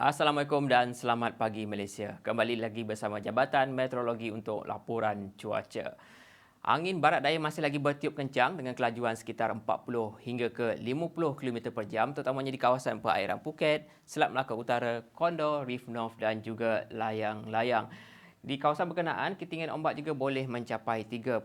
Assalamualaikum dan selamat pagi Malaysia. Kembali lagi bersama Jabatan Meteorologi untuk laporan cuaca. Angin barat daya masih lagi bertiup kencang dengan kelajuan sekitar 40 hingga ke 50 km per jam terutamanya di kawasan perairan Phuket, Selat Melaka Utara, Condor, Reef North dan juga layang-layang. Di kawasan berkenaan, ketinggian ombak juga boleh mencapai 3.5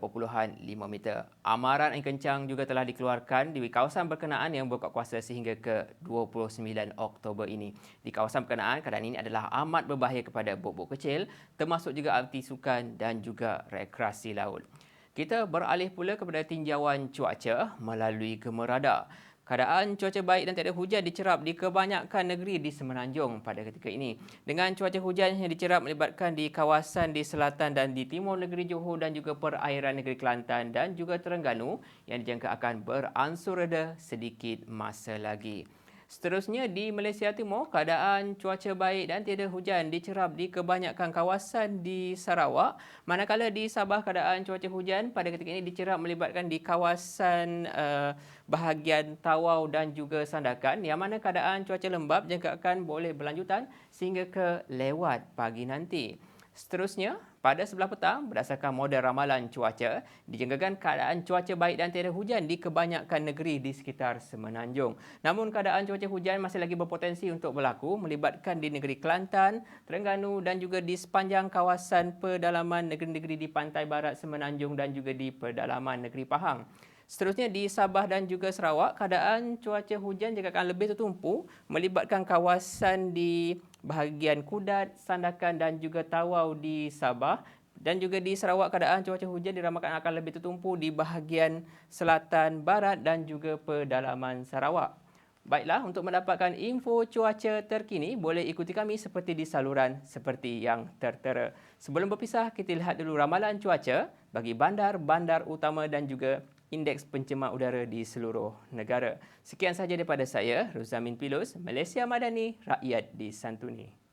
meter. Amaran angin kencang juga telah dikeluarkan di kawasan berkenaan yang berkuat kuasa sehingga ke 29 Oktober ini. Di kawasan berkenaan, keadaan ini adalah amat berbahaya kepada bot-bot kecil, termasuk juga arti sukan dan juga rekreasi laut. Kita beralih pula kepada tinjauan cuaca melalui gemerada. Keadaan cuaca baik dan tiada hujan dicerap di kebanyakan negeri di Semenanjung pada ketika ini. Dengan cuaca hujan yang dicerap melibatkan di kawasan di selatan dan di timur negeri Johor dan juga perairan negeri Kelantan dan juga Terengganu yang dijangka akan beransur reda sedikit masa lagi. Seterusnya di Malaysia Timur, keadaan cuaca baik dan tiada hujan dicerap di kebanyakan kawasan di Sarawak. Manakala di Sabah, keadaan cuaca hujan pada ketika ini dicerap melibatkan di kawasan uh, bahagian Tawau dan juga Sandakan yang mana keadaan cuaca lembap jangka akan boleh berlanjutan sehingga ke lewat pagi nanti. Seterusnya, pada sebelah petang, berdasarkan model ramalan cuaca, dijangkakan keadaan cuaca baik dan tiada hujan di kebanyakan negeri di sekitar Semenanjung. Namun, keadaan cuaca hujan masih lagi berpotensi untuk berlaku melibatkan di negeri Kelantan, Terengganu dan juga di sepanjang kawasan pedalaman negeri-negeri di pantai barat Semenanjung dan juga di pedalaman negeri Pahang. Seterusnya di Sabah dan juga Sarawak, keadaan cuaca hujan juga akan lebih tertumpu melibatkan kawasan di bahagian Kudat, Sandakan dan juga Tawau di Sabah dan juga di Sarawak keadaan cuaca hujan diramakan akan lebih tertumpu di bahagian selatan barat dan juga pedalaman Sarawak. Baiklah, untuk mendapatkan info cuaca terkini, boleh ikuti kami seperti di saluran seperti yang tertera. Sebelum berpisah, kita lihat dulu ramalan cuaca bagi bandar-bandar utama dan juga indeks pencemar udara di seluruh negara. Sekian sahaja daripada saya, Ruzamin Pilus, Malaysia Madani, Rakyat di Santuni.